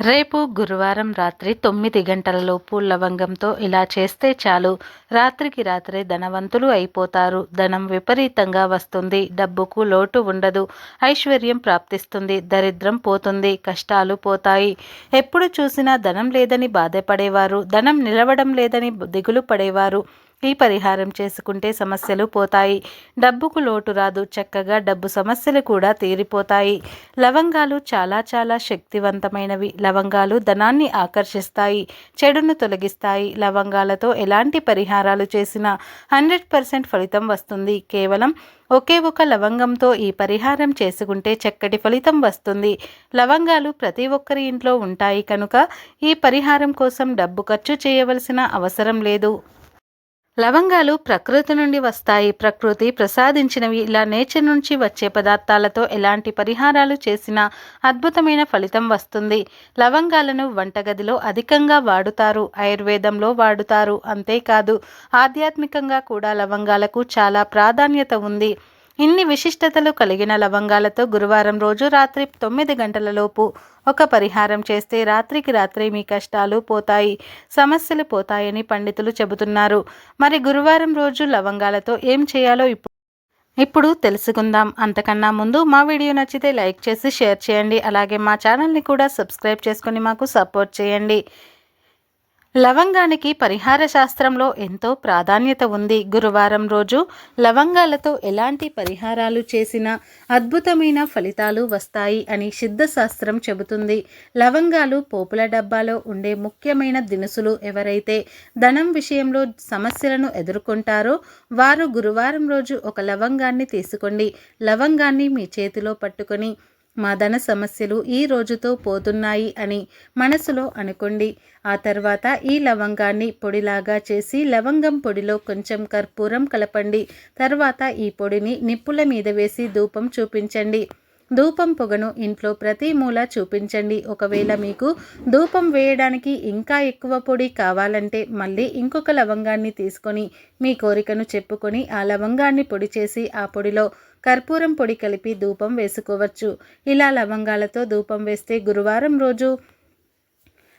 రేపు గురువారం రాత్రి తొమ్మిది గంటలలోపు లవంగంతో ఇలా చేస్తే చాలు. రాత్రికి రాత్రే ధనవంతులు అయిపోతారు. ధనం విపరీతంగా వస్తుంది. డబ్బుకు లోటు ఉండదు. ఐశ్వర్యం ప్రాప్తిస్తుంది. దరిద్రం పోతుంది. కష్టాలు పోతాయి. ఎప్పుడు చూసినా ధనం లేదని బాధపడేవారు. ధనం నిలవడం లేదని దిగులు పడేవారు. ఈ పరిహారం చేసుకుంటే సమస్యలు పోతాయి. డబ్బుకు లోటు రాదు. చక్కగా డబ్బు సమస్యలు కూడా తీరిపోతాయి. లవంగాలు చాలా చాలా శక్తివంతమైనవి. లవంగాలు ధనాన్ని ఆకర్షిస్తాయి. చెడును తొలగిస్తాయి. లవంగాలతో ఎలాంటి పరిహారాలు చేసినా హండ్రెడ్ పర్సెంట్ ఫలితం వస్తుంది. కేవలం ఒకే ఒక లవంగంతో ఈ పరిహారం చేసుకుంటే చక్కటి ఫలితం వస్తుంది. లవంగాలు ప్రతి ఒక్కరి ఇంట్లో ఉంటాయి కనుక ఈ పరిహారం కోసం డబ్బు ఖర్చు చేయవలసిన అవసరం లేదు. లవంగాలు ప్రకృతి నుండి వస్తాయి. ప్రకృతి ప్రసాదించినవి ఇలా నేచర్ నుంచి వచ్చే పదార్థాలతో ఎలాంటి పరిహారాలు చేసినా అద్భుతమైన ఫలితం వస్తుంది. లవంగాలను వంటగదిలో అధికంగా వాడుతారు. ఆయుర్వేదంలో వాడుతారు. అంతేకాదు ఆధ్యాత్మికంగా కూడా లవంగాలకు చాలా ప్రాధాన్యత ఉంది. ఇన్ని విశిష్టతలు కలిగిన లవంగాలతో గురువారం రోజు రాత్రి తొమ్మిది గంటలలోపు ఒక పరిహారం చేస్తే రాత్రికి రాత్రి మీ కష్టాలు పోతాయి సమస్యలు పోతాయని పండితులు చెబుతున్నారు. మరి గురువారం రోజు లవంగాలతో ఏం చేయాలో ఇప్పుడు ఇప్పుడు తెలుసుకుందాం. అంతకన్నా ముందు మా వీడియో నచ్చితే లైక్ చేసి షేర్ చేయండి. అలాగే మా ఛానల్ని కూడా సబ్స్క్రైబ్ చేసుకొని మాకు సపోర్ట్ చేయండి. లవంగానికి పరిహార శాస్త్రంలో ఎంతో ప్రాధాన్యత ఉంది. గురువారం రోజు లవంగాలతో ఎలాంటి పరిహారాలు చేసినా అద్భుతమైన ఫలితాలు వస్తాయి అని సిద్ధశాస్త్రం చెబుతుంది. లవంగాలు పోపుల డబ్బాలో ఉండే ముఖ్యమైన దినుసులు ఎవరైతే ధనం విషయంలో సమస్యలను ఎదుర్కొంటారో వారు గురువారం రోజు ఒక లవంగాన్ని తీసుకోండి. లవంగాన్ని మీ చేతిలో పట్టుకొని మా ధన సమస్యలు ఈ రోజుతో పోతున్నాయి అని మనసులో అనుకోండి. ఆ తర్వాత ఈ లవంగాన్ని పొడిలాగా చేసి లవంగం పొడిలో కొంచెం కర్పూరం కలపండి. తర్వాత ఈ పొడిని నిప్పుల మీద వేసి ధూపం చూపించండి. ధూపం పొగను ఇంట్లో ప్రతి మూల చూపించండి. ఒకవేళ మీకు ధూపం వేయడానికి ఇంకా ఎక్కువ పొడి కావాలంటే మళ్ళీ ఇంకొక లవంగాన్ని తీసుకొని మీ కోరికను చెప్పుకొని ఆ లవంగాన్ని పొడి చేసి ఆ పొడిలో కర్పూరం పొడి కలిపి ధూపం వేసుకోవచ్చు. ఇలా లవంగాలతో ధూపం వేస్తే గురువారం రోజు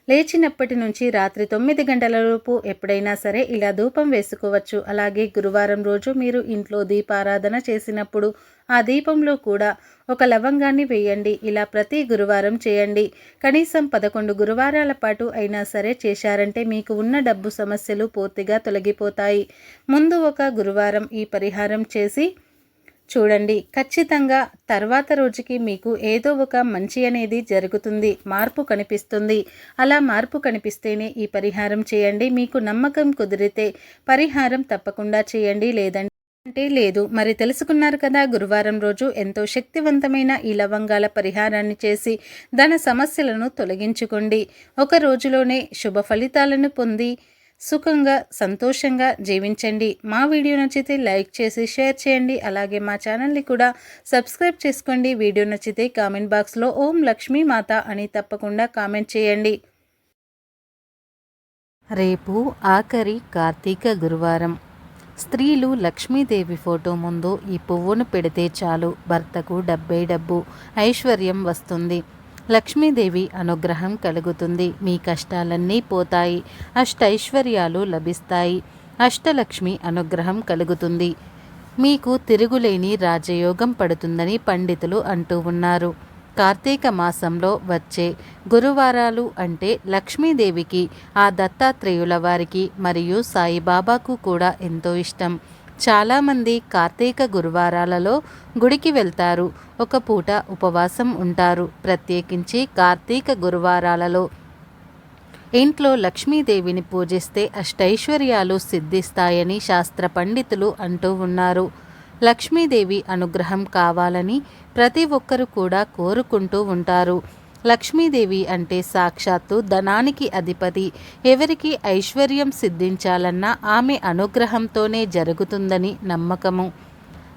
లేచినప్పటి నుంచి రాత్రి తొమ్మిది గంటలలోపు ఎప్పుడైనా సరే ఇలా ధూపం వేసుకోవచ్చు. అలాగే గురువారం రోజు మీరు ఇంట్లో దీపారాధన చేసినప్పుడు ఆ దీపంలో కూడా ఒక లవంగాన్ని వేయండి. ఇలా ప్రతి గురువారం చేయండి. కనీసం పదకొండు గురువారాల పాటు అయినా సరే చేశారంటే మీకు ఉన్న డబ్బు సమస్యలు పూర్తిగా తొలగిపోతాయి. ముందు ఒక గురువారం ఈ పరిహారం చేసి చూడండి ఖచ్చితంగా తర్వాత రోజుకి మీకు ఏదో ఒక మంచి అనేది జరుగుతుంది మార్పు కనిపిస్తుంది. అలా మార్పు కనిపిస్తేనే ఈ పరిహారం చేయండి. మీకు నమ్మకం కుదిరితే పరిహారం తప్పకుండా చేయండి. లేదంటే అంటే లేదు. మరి తెలుసుకున్నారు కదా గురువారం రోజు ఎంతో శక్తివంతమైన ఈ లవంగాల పరిహారాన్ని చేసి ధన సమస్యలను తొలగించుకోండి. ఒక రోజులోనే శుభ ఫలితాలను పొంది సుఖంగా సంతోషంగా జీవించండి. మా వీడియో నచ్చితే లైక్ చేసి షేర్ చేయండి. అలాగే మా ఛానల్ని కూడా సబ్స్క్రైబ్ చేసుకోండి. వీడియో నచ్చితే కామెంట్ బాక్స్లో ఓం లక్ష్మీ మాత అని తప్పకుండా కామెంట్ చేయండి. రేపు ఆఖరి కార్తీక గురువారం. స్త్రీలు లక్ష్మీదేవి ఫోటో ముందు ఈ పువ్వును పెడితే చాలు. భర్తకు డబ్బే డబ్బు. ఐశ్వర్యం వస్తుంది. లక్ష్మీదేవి అనుగ్రహం కలుగుతుంది. మీ కష్టాలన్నీ పోతాయి. అష్టైశ్వర్యాలు లభిస్తాయి. అష్టలక్ష్మి అనుగ్రహం కలుగుతుంది. మీకు తిరుగులేని రాజయోగం పడుతుందని పండితులు అంటూ ఉన్నారు. కార్తీక మాసంలో వచ్చే గురువారాలు అంటే లక్ష్మీదేవికి ఆ దత్తాత్రేయుల వారికి మరియు సాయిబాబాకు కూడా ఎంతో ఇష్టం. చాలామంది కార్తీక గురువారాలలో గుడికి వెళ్తారు. ఒక పూట ఉపవాసం ఉంటారు. ప్రత్యేకించి కార్తీక గురువారాలలో ఇంట్లో లక్ష్మీదేవిని పూజిస్తే అష్టైశ్వర్యాలు సిద్ధిస్తాయని శాస్త్ర పండితులు అంటూ ఉన్నారు. లక్ష్మీదేవి అనుగ్రహం కావాలని ప్రతి ఒక్కరు కూడా కోరుకుంటూ ఉంటారు. లక్ష్మీదేవి అంటే సాక్షాత్తు ధనానికి అధిపతి. ఎవరికి ఐశ్వర్యం సిద్ధించాలన్నా ఆమె అనుగ్రహంతోనే జరుగుతుందని నమ్మకము.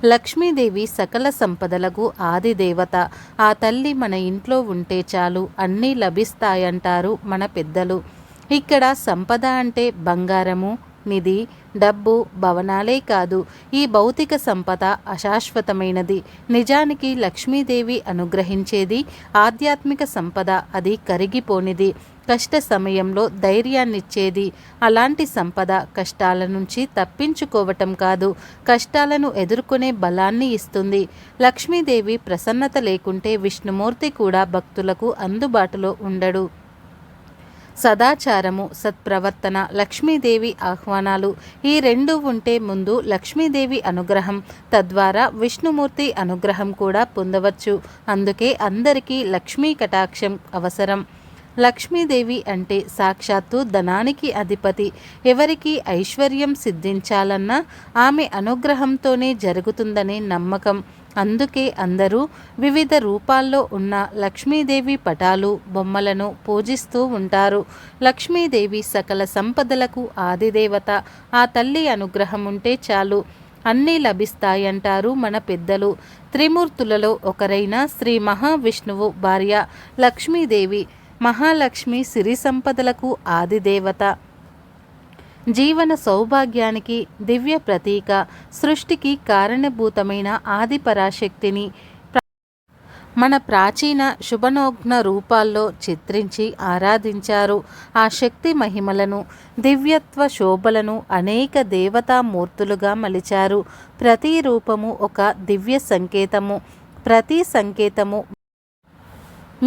లక్ష్మీదేవి సకల సంపదలకు ఆది దేవత. ఆ తల్లి మన ఇంట్లో ఉంటే చాలు అన్నీ లభిస్తాయంటారు మన పెద్దలు. ఇక్కడ సంపద అంటే బంగారము నిధి డబ్బు భవనాలే కాదు ఈ భౌతిక సంపద అశాశ్వతమైనది. నిజానికి లక్ష్మీదేవి అనుగ్రహించేది ఆధ్యాత్మిక సంపద అది కరిగిపోనిది. కష్ట సమయంలో ధైర్యాన్నిచ్చేది. అలాంటి సంపద కష్టాల నుంచి తప్పించుకోవటం కాదు కష్టాలను ఎదుర్కొనే బలాన్ని ఇస్తుంది. లక్ష్మీదేవి ప్రసన్నత లేకుంటే విష్ణుమూర్తి కూడా భక్తులకు అందుబాటులో ఉండడు. సదాచారము సత్ప్రవర్తన లక్ష్మీదేవి ఆహ్వానాలు. ఈ రెండు ఉంటే ముందు లక్ష్మీదేవి అనుగ్రహం తద్వారా విష్ణుమూర్తి అనుగ్రహం కూడా పొందవచ్చు. అందుకే అందరికీ లక్ష్మీ కటాక్షం అవసరం. లక్ష్మీదేవి అంటే సాక్షాత్తు ధనానికి అధిపతి. ఎవరికి ఐశ్వర్యం సిద్ధించాలన్నా ఆమె అనుగ్రహంతోనే జరుగుతుందనే నమ్మకం. అందుకే అందరూ వివిధ రూపాల్లో ఉన్న లక్ష్మీదేవి పటాలు బొమ్మలను పూజిస్తూ ఉంటారు. లక్ష్మీదేవి సకల సంపదలకు ఆదిదేవత. ఆ తల్లి అనుగ్రహం ఉంటే చాలు. అన్నీ లభిస్తాయంటారు మన పెద్దలు. త్రిమూర్తులలో ఒకరైన శ్రీ మహావిష్ణువు భార్య లక్ష్మీదేవి. మహాలక్ష్మి సిరి సంపదలకు ఆదిదేవత. జీవన సౌభాగ్యానికి దివ్య ప్రతీక సృష్టికి కారణభూతమైన ఆది పరాశక్తిని మన ప్రాచీన శుభనోగ్న రూపాల్లో చిత్రించి ఆరాధించారు. ఆ శక్తి మహిమలను దివ్యత్వ శోభలను అనేక దేవతామూర్తులుగా మలిచారు. ప్రతి రూపము ఒక దివ్య సంకేతము ప్రతి సంకేతము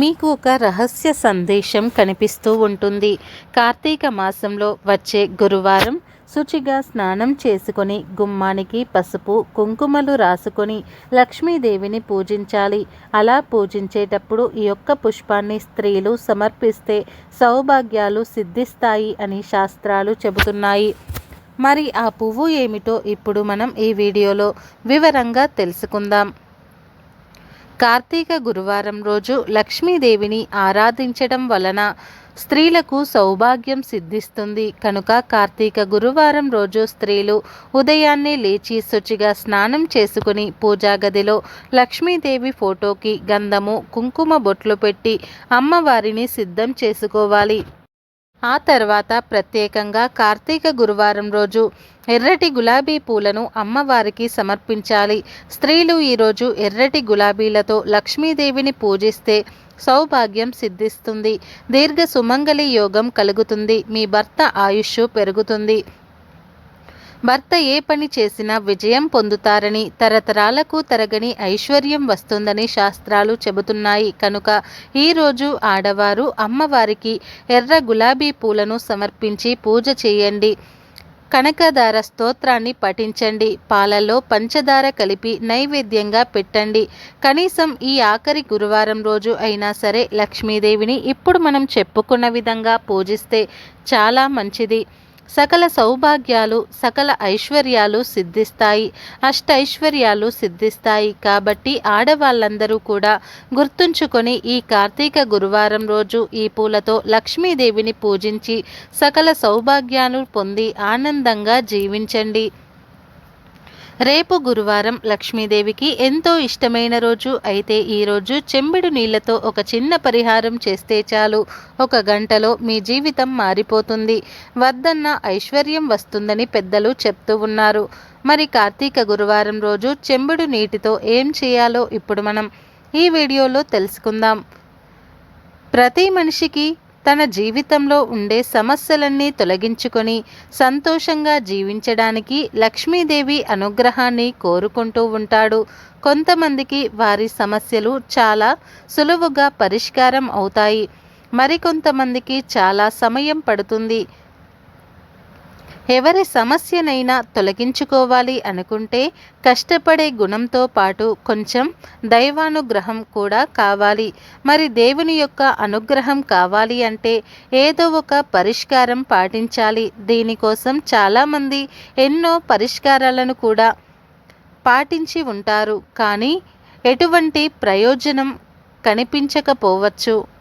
మీకు ఒక రహస్య సందేశం కనిపిస్తూ ఉంటుంది. కార్తీక మాసంలో వచ్చే గురువారం శుచిగా స్నానం చేసుకొని గుమ్మానికి పసుపు కుంకుమలు రాసుకొని లక్ష్మీదేవిని పూజించాలి. అలా పూజించేటప్పుడు ఈ యొక్క పుష్పాన్ని స్త్రీలు సమర్పిస్తే సౌభాగ్యాలు సిద్ధిస్తాయి అని శాస్త్రాలు చెబుతున్నాయి. మరి ఆ పువ్వు ఏమిటో ఇప్పుడు మనం ఈ వీడియోలో వివరంగా తెలుసుకుందాం. కార్తీక గురువారం రోజు లక్ష్మీదేవిని ఆరాధించడం వలన స్త్రీలకు సౌభాగ్యం సిద్ధిస్తుంది. కనుక కార్తీక గురువారం రోజు స్త్రీలు ఉదయాన్నే లేచి శుచిగా స్నానం చేసుకుని పూజా గదిలో లక్ష్మీదేవి ఫోటోకి గంధము కుంకుమ బొట్లు పెట్టి అమ్మవారిని సిద్ధం చేసుకోవాలి. ఆ తర్వాత ప్రత్యేకంగా కార్తీక గురువారం రోజు ఎర్రటి గులాబీ పూలను అమ్మవారికి సమర్పించాలి. స్త్రీలు ఈరోజు ఎర్రటి గులాబీలతో లక్ష్మీదేవిని పూజిస్తే సౌభాగ్యం సిద్ధిస్తుంది. దీర్ఘ సుమంగళి యోగం కలుగుతుంది. మీ భర్త ఆయుష్ పెరుగుతుంది. భర్త ఏ పని చేసినా విజయం పొందుతారని తరతరాలకు తరగని ఐశ్వర్యం వస్తుందని శాస్త్రాలు చెబుతున్నాయి. కనుక ఈరోజు ఆడవారు అమ్మవారికి ఎర్ర గులాబీ పూలను సమర్పించి పూజ చేయండి. కనకదార స్తోత్రాన్ని పఠించండి. పాలలో పంచదార కలిపి నైవేద్యంగా పెట్టండి. కనీసం ఈ ఆఖరి గురువారం రోజు అయినా సరే లక్ష్మీదేవిని ఇప్పుడు మనం చెప్పుకున్న విధంగా పూజిస్తే చాలా మంచిది. సకల సౌభాగ్యాలు సకల ఐశ్వర్యాలు సిద్ధిస్తాయి. అష్టైశ్వర్యాలు సిద్ధిస్తాయి. కాబట్టి ఆడవాళ్ళందరూ కూడా గుర్తుంచుకొని ఈ కార్తీక గురువారం రోజు ఈ పూలతో లక్ష్మీదేవిని పూజించి సకల సౌభాగ్యాలు పొంది ఆనందంగా జీవించండి. రేపు గురువారం లక్ష్మీదేవికి ఎంతో ఇష్టమైన రోజు. అయితే ఈరోజు చెంబిడు నీళ్ళతో ఒక చిన్న పరిహారం చేస్తే చాలు. ఒక గంటలో మీ జీవితం మారిపోతుంది. వద్దన్న ఐశ్వర్యం వస్తుందని పెద్దలు చెప్తూ ఉన్నారు. మరి కార్తీక గురువారం రోజు చెంబుడు నీటితో ఏం చేయాలో ఇప్పుడు మనం ఈ వీడియోలో తెలుసుకుందాం. ప్రతి మనిషికి తన జీవితంలో ఉండే సమస్యలన్నీ తొలగించుకొని సంతోషంగా జీవించడానికి లక్ష్మీదేవి అనుగ్రహాన్ని కోరుకుంటూ ఉంటాడు. కొంతమందికి వారి సమస్యలు చాలా సులువుగా పరిష్కారం అవుతాయి. మరికొంతమందికి చాలా సమయం పడుతుంది. ఎవరి సమస్యనైనా తొలగించుకోవాలి అనుకుంటే కష్టపడే గుణంతో పాటు కొంచెం దైవానుగ్రహం కూడా కావాలి. మరి దేవుని యొక్క అనుగ్రహం కావాలి అంటే ఏదో ఒక పరిష్కారం పాటించాలి. దీనికోసం చాలామంది ఎన్నో పరిష్కారాలను కూడా పాటించి ఉంటారు. కానీ ఎటువంటి ప్రయోజనం కనిపించకపోవచ్చు.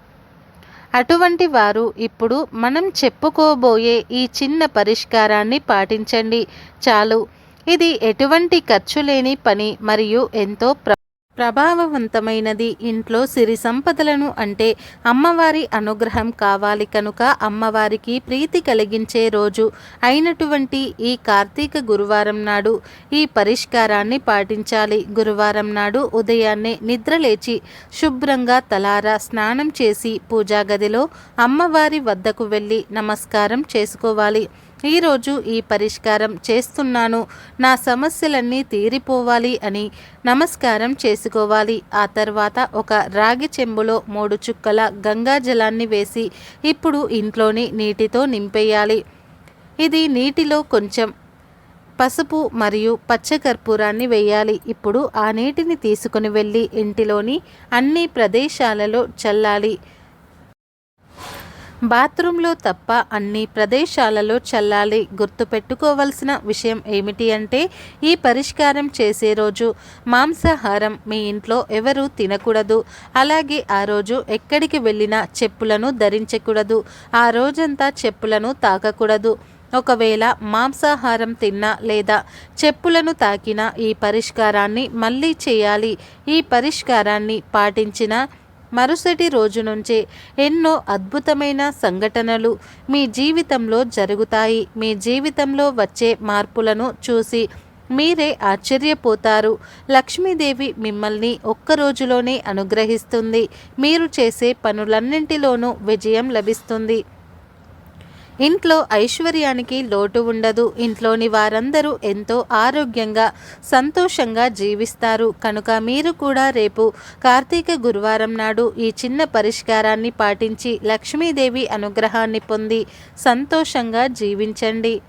అటువంటి వారు ఇప్పుడు మనం చెప్పుకోబోయే ఈ చిన్న పరిష్కారాన్ని పాటించండి. చాలు. ఇది ఎటువంటి ఖర్చు లేని పని మరియు ఎంతో ప్ర ప్రభావవంతమైనది ఇంట్లో సిరి సంపదలను అంటే అమ్మవారి అనుగ్రహం కావాలి కనుక అమ్మవారికి ప్రీతి కలిగించే రోజు అయినటువంటి ఈ కార్తీక గురువారం నాడు ఈ పరిష్కారాన్ని పాటించాలి. గురువారం నాడు ఉదయాన్నే నిద్రలేచి శుభ్రంగా తలారా స్నానం చేసి పూజా గదిలో అమ్మవారి వద్దకు వెళ్ళి నమస్కారం చేసుకోవాలి. ఈరోజు ఈ పరిష్కారం చేస్తున్నాను. నా సమస్యలన్నీ తీరిపోవాలి అని నమస్కారం చేసుకోవాలి. ఆ తర్వాత ఒక రాగి చెంబులో మూడు చుక్కల గంగా జలాన్ని వేసి ఇప్పుడు ఇంట్లోని నీటితో నింపేయాలి. ఇది నీటిలో కొంచెం పసుపు మరియు పచ్చకర్పూరాన్ని వేయాలి. ఇప్పుడు ఆ నీటిని తీసుకుని వెళ్ళి ఇంటిలోని అన్ని ప్రదేశాలలో చల్లాలి. బాత్రూంలో తప్ప అన్ని ప్రదేశాలలో చల్లాలి. గుర్తుపెట్టుకోవలసిన విషయం ఏమిటి అంటే ఈ పరిష్కారం చేసే రోజు మాంసాహారం మీ ఇంట్లో ఎవరు తినకూడదు. అలాగే ఆ రోజు ఎక్కడికి వెళ్ళినా చెప్పులను ధరించకూడదు. ఆ రోజంతా చెప్పులను తాకకూడదు. ఒకవేళ మాంసాహారం తిన్నా లేదా చెప్పులను తాకిన ఈ పరిష్కారాన్ని మళ్ళీ చేయాలి. ఈ పరిష్కారాన్ని పాటించిన మరుసటి రోజు నుంచే ఎన్నో అద్భుతమైన సంఘటనలు మీ జీవితంలో జరుగుతాయి. మీ జీవితంలో వచ్చే మార్పులను చూసి మీరే ఆశ్చర్యపోతారు. లక్ష్మీదేవి మిమ్మల్ని ఒక్క రోజులోనే అనుగ్రహిస్తుంది. మీరు చేసే పనులన్నింటిలోనూ విజయం లభిస్తుంది. ఇంట్లో ఐశ్వర్యానికి లోటు ఉండదు. ఇంట్లోని వారందరూ ఎంతో ఆరోగ్యంగా సంతోషంగా జీవిస్తారు. కనుక మీరు కూడా రేపు కార్తీక గురువారం నాడు ఈ చిన్న పరిష్కారాన్ని పాటించి లక్ష్మీదేవి అనుగ్రహాన్ని పొంది సంతోషంగా జీవించండి.